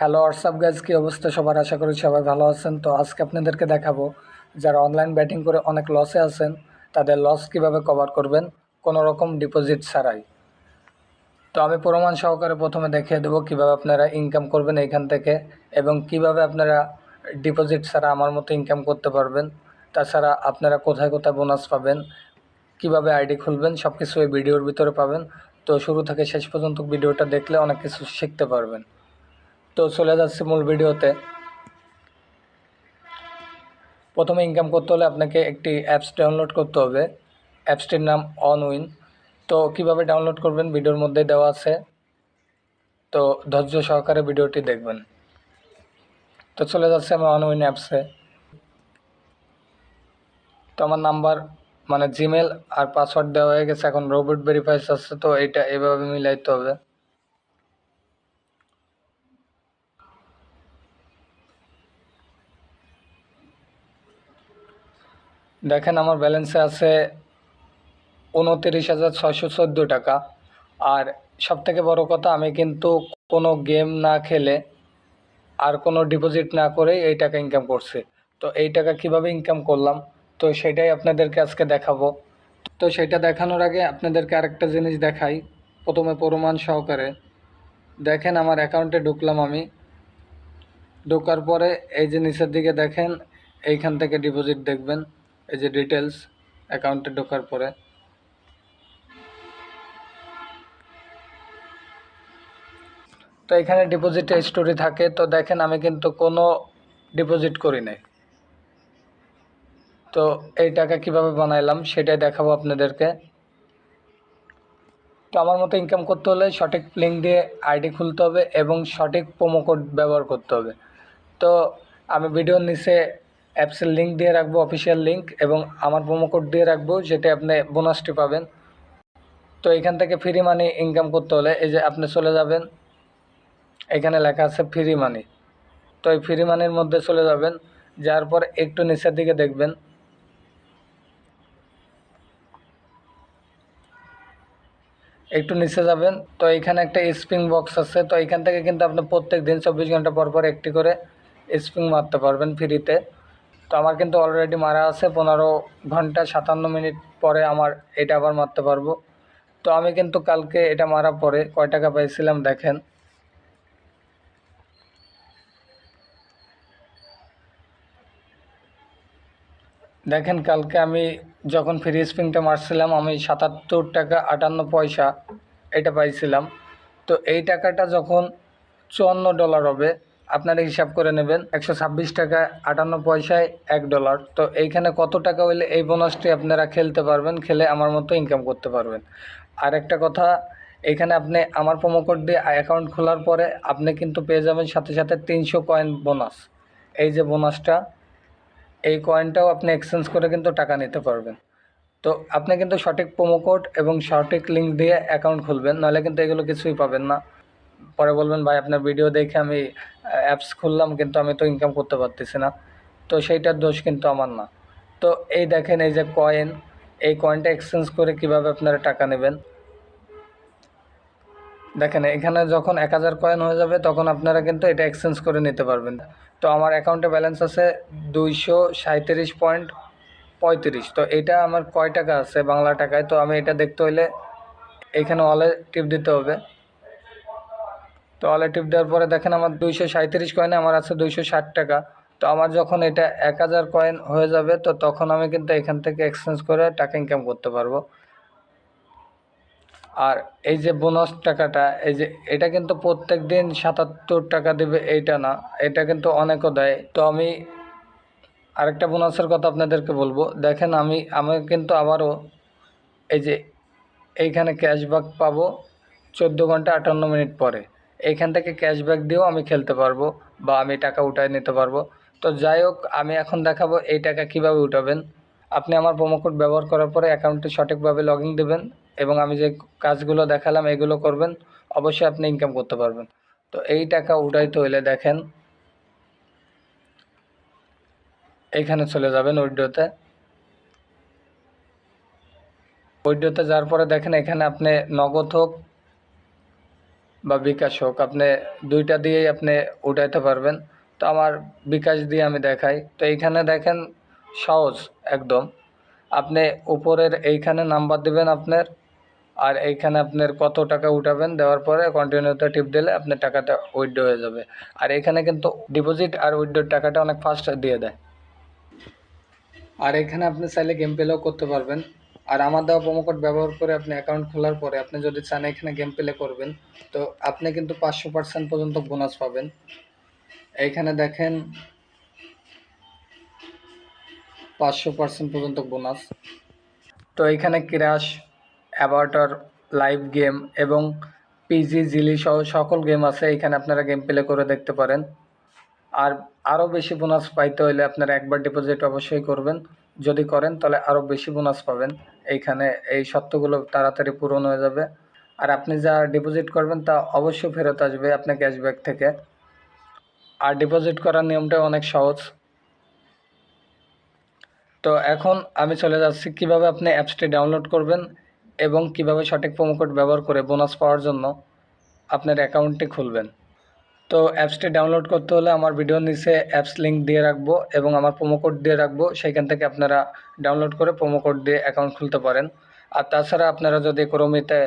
Hello WhatsApp guys কী অবস্থা সবার? আশা করি সবাই ভালো আছেন। তো আজকে আপনাদেরকে দেখাবো, যারা অনলাইন ব্যাটিং করে অনেক লসে আছেন, তাদের লস কীভাবে কভার করবেন, কোনো রকম ডিপোজিট ছাড়াই। তো আমি প্রমাণ সহকারে প্রথমে দেখিয়ে দেবো কীভাবে আপনারা ইনকাম করবেন এইখান থেকে এবং কীভাবে আপনারা ডিপোজিট ছাড়া আমার মতো ইনকাম করতে পারবেন। তাছাড়া আপনারা কোথায় কোথায় বোনাস পাবেন, কীভাবে আইডি খুলবেন সব কিছু এই ভিডিওর ভিতরে পাবেন। তো শুরু থেকে শেষ পর্যন্ত ভিডিওটা দেখলে অনেক কিছু শিখতে পারবেন। তো চলে যাচ্ছে মূল ভিডিওতে। প্রথমে ইনকাম করতে হলে আপনাকে একটি অ্যাপস ডাউনলোড করতে হবে। অ্যাপসটির নাম অনউইন তো কীভাবে ডাউনলোড করবেন? ভিডিওর মধ্যে দেওয়া আছে। তো ধৈর্য সহকারে ভিডিওটি দেখবেন। তো চলে যাচ্ছে আমি অনউইন অ্যাপসে তো আমার নাম্বার মানে জিমেল আর পাসওয়ার্ড দেওয়া হয়ে গেছে। এখন রোবট ভেরিফাইস আসছে তো এটা এভাবে মিলাইতে হবে। দেখেন আমার ব্যালেন্সে আছে উনতিরিশ হাজার ছয়শো চোদ্দ টাকা। আর সবথেকে বড় কথা, আমি কিন্তু কোনো গেম না খেলে আর কোনো ডিপোজিট না করেই এই টাকা ইনকাম করছি। তো এই টাকা কীভাবে ইনকাম করলাম? তো সেটাই আপনাদেরকে আজকে দেখাবো। তো সেটা দেখানোর আগে আপনাদেরকে আরেকটা জিনিস দেখাই, প্রথমে প্রমাণ সহকারে। দেখেন আমার অ্যাকাউন্টে ঢুকলাম আমি। ঢোকার পরে এই যে নিচের দিকে দেখেন, এইখান থেকে ডিপোজিট দেখবেন। এই যে ডিটেলস অ্যাকাউন্টে ঢোকার পরে। তো এখানে ডিপোজিটে স্টোরি থাকে। তো দেখেন, আমি কিন্তু কোনো ডিপোজিট করি নাই। তো এই টাকা কীভাবে বানাইলাম, সেটাই দেখাবো আপনাদেরকে। তো আমার মতো ইনকাম করতে হলে সঠিক লিঙ্ক দিয়ে আইডি খুলতে হবে এবং সঠিক প্রোমো কোড ব্যবহার করতে হবে। তো আমি ভিডিওর নিচে অ্যাপসের লিঙ্ক দিয়ে রাখব অফিসিয়াল লিঙ্ক এবং আমার প্রোমো কোড দিয়ে রাখব, যেটা আপনি বোনাসটি পাবেন। তো এখান থেকে ফ্রি মানি ইনকাম করতে হলে এই যে আপনি চলে যাবেন, এখানে লেখা আছে ফ্রি মানি তো এই ফ্রি মানির মধ্যে চলে যাবেন, যার পর একটু নিচের দিকে দেখবেন। একটু নিচে যাবেন, তো এখানে একটা স্প্রিং বক্স আছে, তো এখান থেকে কিন্তু আপনি প্রত্যেক দিন চব্বিশ ঘণ্টা পর পর একটি করে স্প্রিং মারতে পারবেন ফ্রিতে তো আমার কিন্তু অলরেডি মারা আছে, পনেরো ঘণ্টা সাতান্ন মিনিট পরে আমার এটা আবার মারতে পারব। তো আমি কিন্তু কালকে এটা মারা পরে কয় টাকা পাইছিলাম দেখেন। দেখেন কালকে আমি যখন ফ্রি স্প্রিংটা মারছিলাম, আমি সাতাত্তর টাকা আটান্ন পয়সা এটা পাইছিলাম। তো এই টাকাটা যখন চুয়ান্ন ডলার হবে আপনারা হিসাব করে নেবেন। একশো ছাব্বিশ টাকা, আটান্ন পয়সায় এক ডলার তো এইখানে কত টাকা হইলে এই বোনাসটি আপনারা খেলতে পারবেন, খেলে আমার মতো ইনকাম করতে পারবেন। আর একটা কথা, এখানে আপনি আমার প্রোমো কোড দিয়ে অ্যাকাউন্ট খোলার পরে আপনি কিন্তু পেয়ে যাবেন সাথে সাথে তিনশো কয়েন বোনাস এই যে বোনাসটা এই কয়েনটাও আপনি এক্সচেঞ্জ করে কিন্তু টাকা নিতে পারবেন। তো আপনি কিন্তু সঠিক প্রোমো কোড এবং সঠিক লিঙ্ক দিয়ে অ্যাকাউন্ট খুলবেন, নাহলে কিন্তু এগুলো কিছুই পাবেন না। পরে বলবেন, ভাই, আপনার ভিডিও দেখে আমি অ্যাপস খুললাম, কিন্তু আমি তো ইনকাম করতে পারতেছি না। তো সেইটার দোষ কিন্তু আমার না। তো এই দেখেন, এই যে কয়েন এই কয়েনটা এক্সচেঞ্জ করে কীভাবে আপনারা টাকা নেবেন? দেখেন, এখানে যখন এক হাজার কয়েন হয়ে যাবে, তখন আপনারা কিন্তু এটা এক্সচেঞ্জ করে নিতে পারবেন। তো আমার অ্যাকাউন্টে ব্যালেন্স আছে দুইশো সাঁত্রিশ পয়েন্ট পঁয়ত্রিশ। তো এটা আমার কয় টাকা আছে বাংলা টাকায়? তো আমি এটা দেখতে হইলে এখানে অলে টিপ দিতে হবে। তো অলে টিপ দেওয়ার পরে দেখেন আমার দুইশো সাঁত্রিশ কয়েনে আমার আছে দুইশো ষাট টাকা। তো আমার যখন এটা এক হাজার কয়েন হয়ে যাবে, তো তখন আমি কিন্তু এখান থেকে এক্সচেঞ্জ করে টাকা ইনকাম করতে পারব। আর এই যে বোনাস টাকাটা, এই যে এটা কিন্তু প্রত্যেক দিন সাতাত্তর টাকা দেবে, এইটা না, এটা কিন্তু অনেকও দেয়। তো আমি আরেকটা বোনাসের কথা আপনাদেরকে বলব। দেখেন আমি আমি কিন্তু আবারও এই যে এইখানে ক্যাশব্যাক পাবো চোদ্দ ঘণ্টা আটান্ন মিনিট পরে। এইখান থেকে ক্যাশব্যাক দিয়েও আমি খেলতে পারব বা আমি টাকা উঠায় নিতে পারব। তো যাই হোক, আমি এখন দেখাবো এই টাকা কীভাবে উঠাবেন। আপনি আমার প্রোমো কোড ব্যবহার করার পরে অ্যাকাউন্টে সঠিকভাবে লগ ইন দেবেন এবং আমি যে কাজগুলো দেখালাম এগুলো করবেন, অবশ্যই আপনি ইনকাম করতে পারবেন। তো এই টাকা উঠাইতে হইলে দেখেন এইখানে চলে যাবেন উইড্রোতে উইড্রোতে যাওয়ার পরে দেখেন এখানে আপনি নগদ হোক বা বিকাশ হোক, আপনি দুইটা দিয়েই আপনি উঠাইতে পারবেন। তো আমার বিকাশ দিয়ে আমি দেখাই। তো এইখানে দেখেন, সহজ একদম। আপনি উপরের এইখানে নাম্বার দিবেন আপনার, আর এইখানে আপনার কত টাকা উঠাবেন দেওয়ার পরে কন্টিনিউতে টিপ দিলে আপনার টাকাটা উইথড্র হয়ে যাবে। আর এখানে কিন্তু ডিপোজিট আর উইথড্রোর টাকাটা অনেক ফাস্ট দিয়ে দেয়। আর এখানে আপনি চাইলে গেম প্লেও করতে পারবেন। আর আমার দেওয়া কোড ব্যবহার করে আপনি অ্যাকাউন্ট খোলার পরে আপনি যদি চান এখানে গেম প্লে করবেন, তো আপনি কিন্তু পাঁচশো পার্সেন্ট পর্যন্ত বোনাস পাবেন। এইখানে দেখেন পাঁচশো পার্সেন্ট পর্যন্ত বোনাস তো এইখানে ক্র্যাশ অ্যাবার্টার লাইভ গেম এবং পিজি জিলি সহ সকল গেম আছে এখানে আপনারা গেম প্লে করে দেখতে পারেন। আর আরও বেশি বোনাস পাইতে হলে আপনারা একবার ডিপোজিট অবশ্যই করবেন। যদি করেন তাহলে আরও বেশি বোনাস পাবেন। এইখানে এই সত্যগুলো তাড়াতাড়ি পূরণ হয়ে যাবে। আর আপনি যা ডিপোজিট করবেন তা অবশ্যই ফেরত আসবে আপনার ক্যাশব্যাক থেকে। আর ডিপোজিট করার নিয়মটা অনেক সহজ। তো এখন আমি চলে যাচ্ছি কীভাবে আপনি অ্যাপসটি ডাউনলোড করবেন এবং কীভাবে সঠিক প্রোমো কোড ব্যবহার করে বোনাস পাওয়ার জন্য আপনার অ্যাকাউন্টটি খুলবেন। তো অ্যাপসটি ডাউনলোড করতে হলে আমার ভিডিওর নিচে অ্যাপস লিঙ্ক দিয়ে রাখব এবং আমার প্রোমো কোড দিয়ে রাখব। সেইখান থেকে আপনারা ডাউনলোড করে প্রোমো কোড দিয়ে অ্যাকাউন্ট খুলতে পারেন। আর তাছাড়া আপনারা যদি ক্রমিতে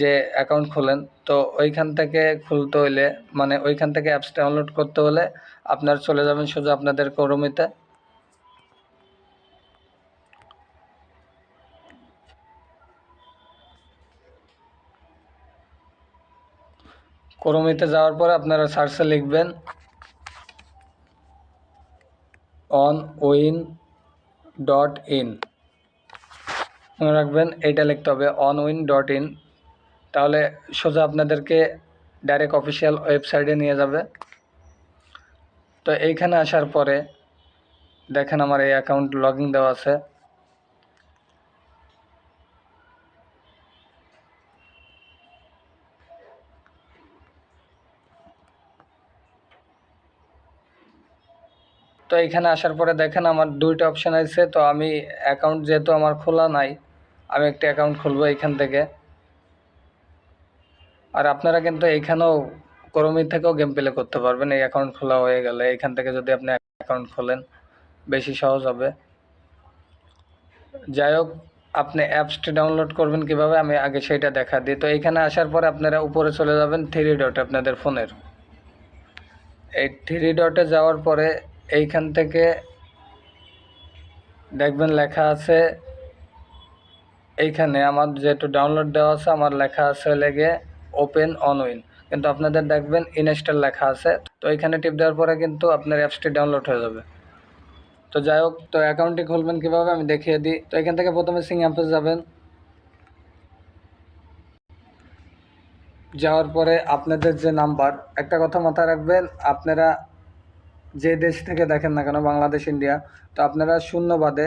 যে অ্যাকাউন্ট খোলেন, তো ওইখান থেকে খুলতে হইলে মানে ওইখান থেকে অ্যাপস ডাউনলোড করতে হলে আপনারা চলে যাবেন সোজা আপনাদের ক্রোমিতে ক্রোমিতে যাওয়ার পরে আপনারা সার্চে লিখবেন অন উইন ডট ইন মনে রাখবেন, এইটা লিখতে হবে অন উইন ডট ইন তাহলে সোজা আপনাদেরকে ডাইরেক্ট অফিসিয়াল ওয়েবসাইটে নিয়ে যাবে। তো এইখানে আসার পরে দেখেন আমার এই অ্যাকাউন্ট লগইন দেওয়া আছে। তো এখানে আসার পরে দেখেন আমার দুইটা অপশান আছে, তো আমি অ্যাকাউন্ট যেহেতু আমার খোলা নাই, আমি একটা অ্যাকাউন্ট খুলবো এখান থেকে। আর আপনারা কিন্তু এইখানেও ক্রমি থেকেও গেম প্লে করতে পারবেন, এই অ্যাকাউন্ট খোলা হয়ে গেলে। এখান থেকে যদি আপনি অ্যাকাউন্ট খোলেন, বেশি সহজ হবে। যাই হোক, আপনি অ্যাপসটি ডাউনলোড করবেন কীভাবে, আমি আগে সেইটা দেখা দিই। তো এইখানে আসার পরে আপনারা উপরে চলে যাবেন থ্রি ডট আপনাদের ফোনের এই থ্রি ডটে যাওয়ার পরে এইখান থেকে দেখবেন লেখা আছে এইখানে, আমার যেহেতু ডাউনলোড দেওয়া আছে, আমার লেখা আছে লেগে ওপেন অন উইন কিন্তু আপনাদের দেখবেন ইনস্টল লেখা আছে, তো এইখানে টিপ দেওয়ার পরে কিন্তু আপনার অ্যাপসটি ডাউনলোড হয়ে যাবে। তো যাই হোক, তো অ্যাকাউন্টটি খুলবেন কীভাবে আমি দেখিয়ে দিই। তো এখান থেকে প্রথমে সিং অ্যাপে যাবেন। যাওয়ার পরে আপনাদের যে নাম্বার একটা কথা মাথায় রাখবেন, আপনারা যে দেশ থেকে দেখেন না কেন, বাংলাদেশ, ইন্ডিয়া, তো আপনারা শূন্য বাদে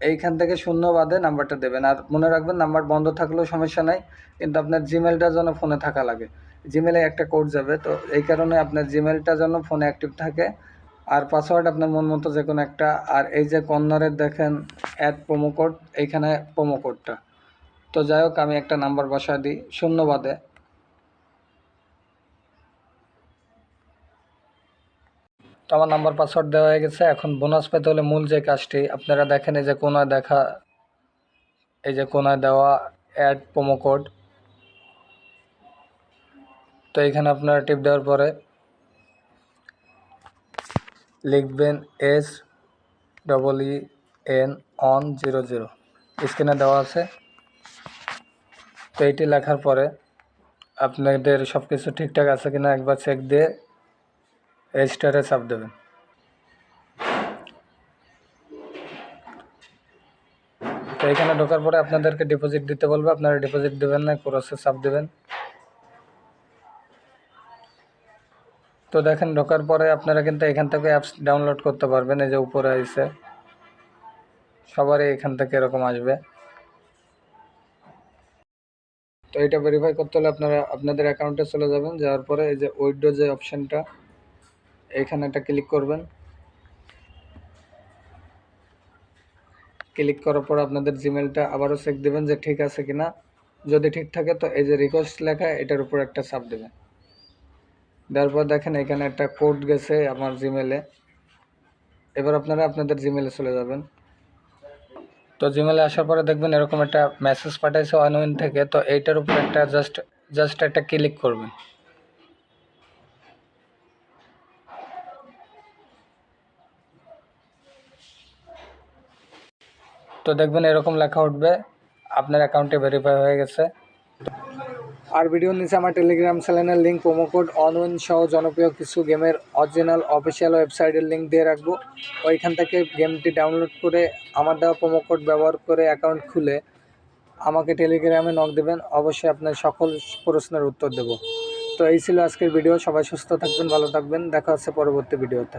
এইখান থেকে শূন্য বাদে নাম্বারটা দেবেন। আর মনে রাখবেন, নাম্বার বন্ধ থাকলেও সমস্যা নাই, কিন্তু আপনার জিমেলটা যেন ফোনে থাকা লাগে। জিমেলে একটা কোড যাবে, তো এই কারণে আপনার জিমেলটা যেন ফোনে অ্যাক্টিভ থাকে। আর পাসওয়ার্ড আপনার মন মতো যে কোনো একটা। আর এই যে কর্নারের দেখেন অ্যাড প্রোমো কোড এইখানে প্রোমো কোডটা তো যাই হোক, আমি একটা নাম্বার বসা দিই শূন্য বাদে তো আমার নাম্বার পাসওয়ার্ড দেওয়া হয়ে গেছে। এখন বোনাস পেতে হলে মূল যে কাজটি, আপনারা দেখেন এই যে কোনায় দেখা, এই যে কোনায় দেওয়া অ্যাড প্রোমো কোড তো এখানে আপনারা টিপ দেওয়ার পরে লিখবেন S double E N on zero zero স্ক্রিনে দেওয়া আছে। তো এইটি লেখার পরে আপনাদের সব কিছু ঠিকঠাক আছে কিনা একবার চেক দিয়ে রেজিস্টারে চাপ দেবেন। তো এখানে ঢোকার পরে আপনাদেরকে ডিপোজিট দিতে বলবে, আপনারা ডিপোজিট দেবেন না ক্রসে চাপ দেবেন। তো দেখেন, ঢোকার পরে আপনারা কিন্তু এখান থেকে অ্যাপস ডাউনলোড করতে পারবেন, এই যে উপরে আইসে সবারই এখান থেকে এরকম আসবে। তো এটা ভেরিফাই করতে হলে আপনারা, আপনাদের অ্যাকাউন্টে চলে যাবেন, যাওয়ার পরে এই যে উইড্রো যে অপশানটা এইখানে একটা ক্লিক করবেন। ক্লিক করার পর আপনাদের জিমেলটা আবারও চেক দেবেন যে ঠিক আছে কিনা। যদি ঠিক থাকে তো এই যে রিকোয়েস্ট লেখা, এটার উপর একটা চাপ দেবেন। দেওয়ার পর দেখেন এখানে একটা কোড গেছে আমার জিমেলে এবার আপনারা আপনাদের জিমেলে চলে যাবেন। তো জিমেলে আসার পরে দেখবেন এরকম একটা মেসেজ পাঠাইছে অনউইন থেকে, তো এইটার উপর একটা জাস্ট জাস্ট একটা ক্লিক করবেন। তো দেখবেন এরকম লেখা উঠবে, আপনার অ্যাকাউন্টে ভেরিফাই হয়ে গেছে। আর ভিডিওর নিচে আমার টেলিগ্রাম চ্যানেলের লিঙ্ক প্রোমো কোড অনউইন সহ জনপ্রিয় কিছু গেমের অরিজিনাল অফিসিয়াল ওয়েবসাইটের লিঙ্ক দিয়ে রাখব। ওইখান থেকে গেমটি ডাউনলোড করে আমার দেওয়া প্রোমো কোড ব্যবহার করে অ্যাকাউন্ট খুলে আমাকে টেলিগ্রামে নক দেবেন। অবশ্যই আপনার সকল প্রশ্নের উত্তর দেব। তো এই ছিল আজকের ভিডিও সবাই সুস্থ থাকবেন, ভালো থাকবেন। দেখা হচ্ছে পরবর্তী ভিডিওতে